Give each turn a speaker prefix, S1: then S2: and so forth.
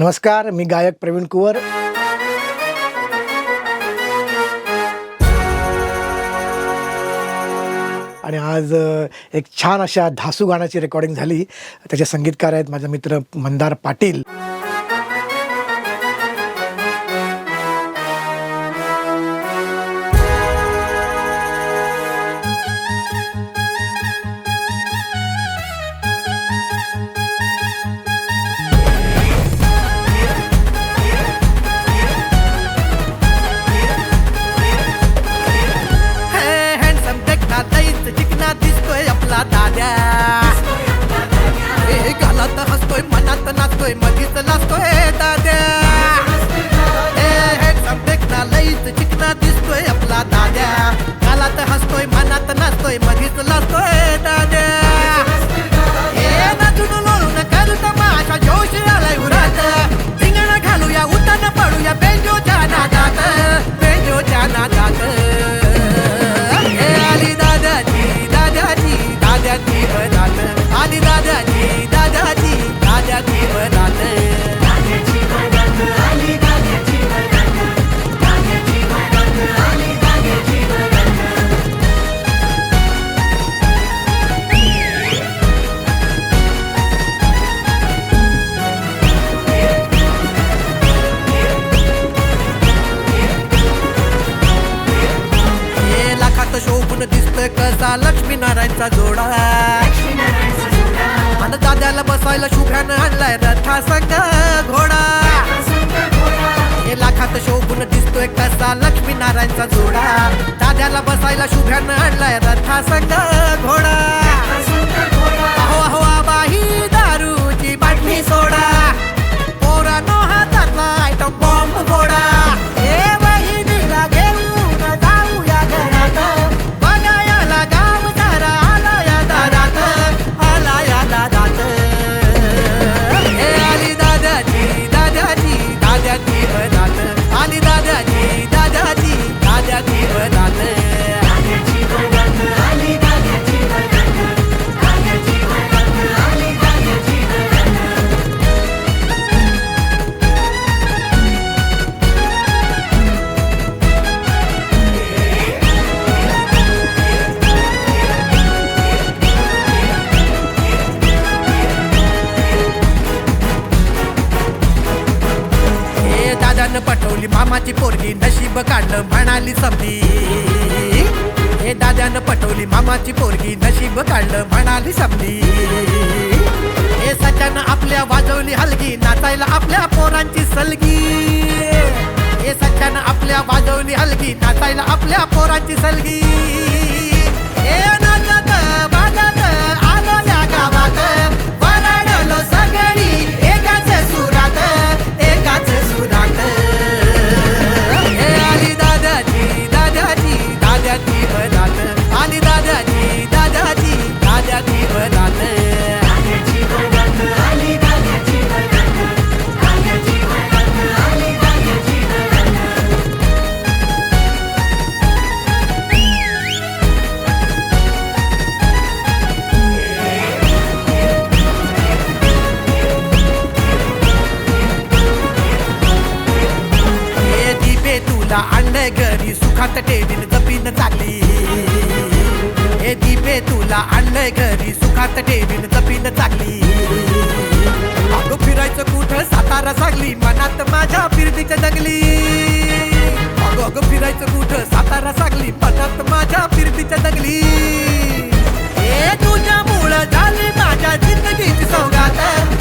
S1: नमस्कार मी गायक प्रवीण कुवर. आणि आज एक छान अशा धासू गाण्याची रेकॉर्डिंग झाली. त्याचे संगीतकार आहेत माझा मित्र मंदार पाटील.
S2: मनात मधीच लागतोय दाद्या. हे लईच चिकना दिसतोय आपला दाद्या. कालात हसतोय मनात नाचतोय मधीच लागतोय दाद्या. हे नाचून लोळून करत माझा जोश आलाय उरात. रिंगण घालूया उताना पडूया बेंजोच्या नादात. बेंजोच्या नादात. हे आली दादाजी दादाजी दादाजी मनात आली दादाजी दादाजी दादाजी मनात हे लाखात शोभून दिसतोय कसा लक्ष्मीनारायणचा जोडा. आणि बसायला शुभ्यानं आणलाय रथा संग घोडा. हे लाखात शोभून दिसतोय कसा लक्ष्मीनारायणचा जोडा. दाद्याला बसायला शुभ्यानं आणलाय रथा संग घोडा. पटवली मामाची पोरगी नशीब काढलं म्हणाली समधी. हे दादानं पटवली मामाची पोरगी नशीब काढलं म्हणाली समधी. हे सच्यानं आपल्या वाजवली हलगी नाचायला आपल्या पोरांची सलगी. हे सच्यानं आपल्या वाजवली हलगी नाचायला आपल्या पोरांची सलगी. आणलंय घरी सुखात टेबिल जपीन चालली हे दिपे तुला आणलंय घरी सुखात टेबिल जपीन चालली फिरायचं कुठं? सातारा सांगली मनात माझ्या फिरतीच जगली. अगं फिरायचं कुठं? सातारा सांगली मनात माझ्या फिरतीच जगली. हे तुझ्या मुळ झाली माझ्या जिंदगीची सौगात.